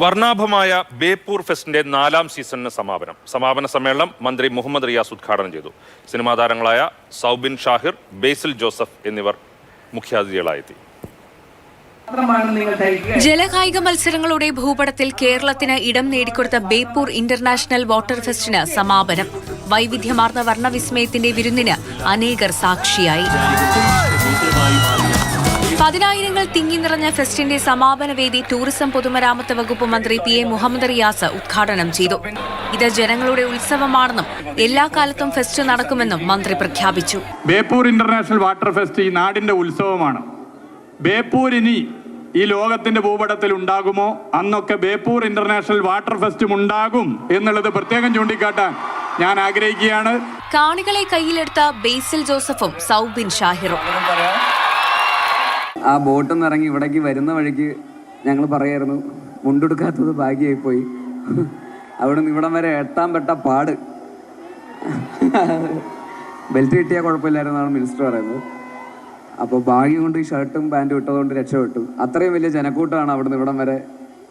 വർണാഭമായ ബേപ്പൂർ ഫെസ്റ്റിന്റെ നാലാം സീസണിന് സമാപനം. സമാപന സമ്മേളനം മന്ത്രി മുഹമ്മദ് റിയാസ് ഉദ്ഘാടനം ചെയ്തു. സിനിമാ താരങ്ങളായ സൗബിൻ ഷാഹിർ ബേസിൽ ജോസഫ് എന്നിവർ മുഖ്യാതിഥികളായെത്തി. ജലകായിക മത്സരങ്ങളുടെ ഭൂപടത്തിൽ കേരളത്തിന് ഇടം നേടിക്കൊടുത്ത ബേപ്പൂർ ഇന്റർനാഷണൽ വാട്ടർ ഫെസ്റ്റിന് സമാപനം. വൈവിധ്യമാർന്ന വർണവിസ്മയത്തിന്റെ വിരുന്നിന് അനേകർ സാക്ഷിയായി. പതിനായിരങ്ങൾ തിങ്ങി നിറഞ്ഞ ഫെസ്റ്റിന്റെ സമാപന വേദി ടൂറിസം പൊതുമരാമത്ത് വകുപ്പ് മന്ത്രി പി എ മുഹമ്മദ് റിയാസ് ഉദ്ഘാടനം ചെയ്തു. ഇത് ജനങ്ങളുടെ ഉത്സവമാണെന്നും എല്ലാ കാലത്തും ഫെസ്റ്റ് നടക്കുമെന്നും മന്ത്രി പ്രഖ്യാപിച്ചു. ബേപ്പൂർ ഇന്റർനാഷണൽ വാട്ടർ ഫെസ്റ്റ് ഈ നാടിന്റെ ഉത്സവമാണ്. ബേപ്പൂർ ഇനി ഈ ലോകത്തിന്റെ ഭൂപടത്തിൽ ഉണ്ടാകുമോ? അന്നൊക്കെ ബേപ്പൂർ ഇന്റർനാഷണൽ വാട്ടർ ഫെസ്റ്റും ഉണ്ടാകും എന്നുള്ളത് പ്രത്യേകം ചൂണ്ടിക്കാട്ടാൻ ഞാൻ ആഗ്രഹിക്കുകയാണ്. കാണികളെ കയ്യിലെടുത്ത ബേസിൽ ജോസഫും സൗബിൻ ഷാഹിറും. ആ ബോട്ടിൽ നിന്ന് ഇറങ്ങി ഇവിടേക്ക് വരുന്ന വഴിക്ക് ഞങ്ങൾ പറയായിരുന്നു മുണ്ടെടുക്കാത്തത് ഭാഗ്യമായിപ്പോയി. അവിടെ നിന്ന് ഇവിടം വരെ എത്താൻ പെട്ട പാട്. ബെൽറ്റ് കിട്ടിയാൽ കുഴപ്പമില്ലായിരുന്നാണ് മിനിസ്റ്റർ പറയുന്നത്. അപ്പോൾ ഭാഗ്യം കൊണ്ട് ഈ ഷർട്ടും പാന്റും ഇട്ടതുകൊണ്ട് രക്ഷപ്പെട്ടു. അത്രയും വലിയ ജനക്കൂട്ടമാണ് അവിടെ നിന്ന് ഇവിടം വരെ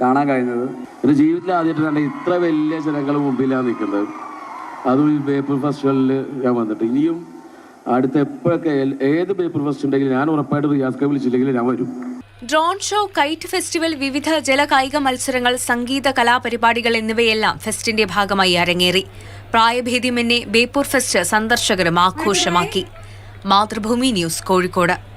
കാണാൻ കഴിഞ്ഞത്. ഒരു ജീവിതത്തിൽ ആദ്യമായിട്ടാണ് ഇത്ര വലിയ ജനങ്ങൾ മുമ്പിലാണ് നിൽക്കുന്നത്. അതും ഈ പേപ്പർ ഫെസ്റ്റിവലിൽ ഞാൻ വന്നിട്ട്. ഇനിയും അടുത്ത എപ്പോഴൊക്കെ ഏത് പേപ്പർ ഫെസ്റ്റ് ഉണ്ടെങ്കിലും ഞാൻ ഉറപ്പായിട്ട് റിയാസ് കെ വിളിച്ചില്ലെങ്കിൽ ഞാൻ വരും. ഡ്രോൺ ഷോ കൈറ്റ് ഫെസ്റ്റിവൽ വിവിധ ജലകായിക മത്സരങ്ങൾ സംഗീത കലാപരിപാടികൾ എന്നിവയെല്ലാം ഫെസ്റ്റിന്റെ ഭാഗമായി അരങ്ങേറി. പ്രായഭേദ്യമെന്നെ ബേപ്പൂർ ഫെസ്റ്റ് സന്ദർശകരും ആഘോഷമാക്കി. മാതൃഭൂമി ന്യൂസ് കോഴിക്കോട്.